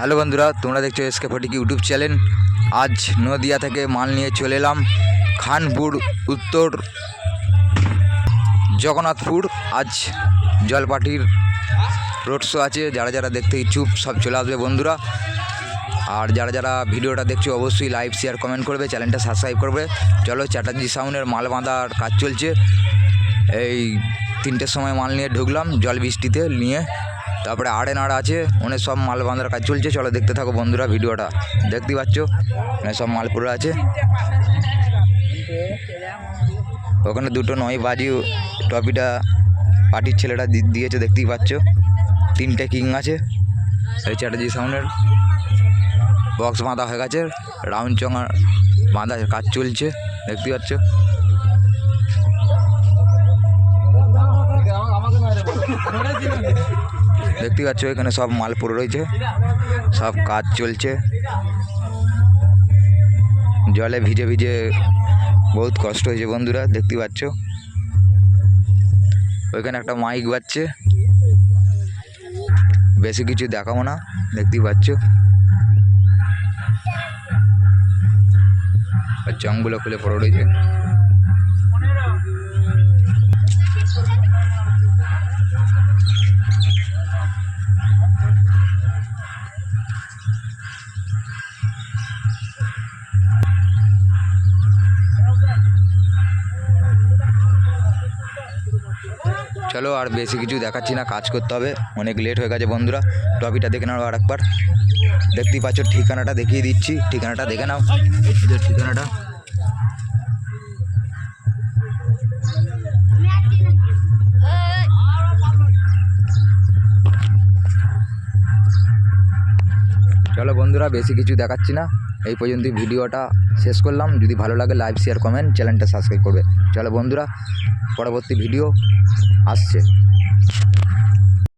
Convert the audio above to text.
Hello বন্ধুরা, তোমরা দেখছ এসকে ফটিক ইউটিউব চ্যানেল। আজ নদিয়া থেকে মাল নিয়ে চলে এলাম খানপুর, উত্তর জগন্নাথপুর। আজ জলপাটির রোড শো আছে, যারা যারা দেখতে ইচ্ছুক সব চলে আসবে বন্ধুরা। আর যারা যারা ভিডিওটা দেখছ অবশ্যই লাইভ শেয়ার কমেন্ট করবে, চ্যানেলটা সাবস্ক্রাইব করবে। চলো চ্যাটার্জি সাউন্ডের মাল বাঁধার কাজ চলছে। এই তিনটের সময় মাল নিয়ে ঢুকলাম, জল বৃষ্টিতে নিয়ে, তারপরে আড়ে নাড়া আছে অনেক সব মাল বাঁধার কাজ চলছে, চলো দেখতে থাকো বন্ধুরা ভিডিওটা। দেখতে পাচ্ছ সব মাল পড়ে আছে। ওখানে দুটো নয় বাজি টপিটা পার্টির ছেলেটা দিয়েছে, দেখতেই পাচ্ছ। তিনটে কিং আছে, এই চ্যাটার্জি সাউন্ডের বক্স বাঁধা হয়ে গেছে, রাউন্ড চঙা বাঁধা কাজ চলছে দেখতে পাচ্ছ। দেখতেই পাচ্ছ, এখানে সব মাল পড়ে রয়েছে। সব কাজ চলছে। জলে ভিজে ভিজে বহুত কষ্ট হয়েছে বন্ধুরা, দেখতে পাচ্ছ। ওইখানে একটা মাইক বাজছে। বেশি কিছু দেখাবো না দেখতেই পাচ্ছ। চংগুলো খুলে পড়ে রয়েছে। চলো, আর বেশি কিছু দেখাচ্ছি না, কাজ করতে হবে। অনেক লেট হয়ে গেছে বন্ধুরা। টপিটা দেখে নাও আর একবার দেখতেই পাচ্ছ, ঠিকানাটা দেখিয়ে দিচ্ছি। ঠিকানাটা দেখে নাও। ঠিকানাটা। চলো বন্ধুরা, বেশি কিছু দেখাচ্ছি না। এই পর্যন্ত ভিডিওটা শেষ করলাম। যদি ভালো লাগে লাইভ শেয়ার কমেন্ট চ্যানেলটা সাবস্ক্রাইব করবে। চলো বন্ধুরা, পরবর্তী ভিডিও আসছে।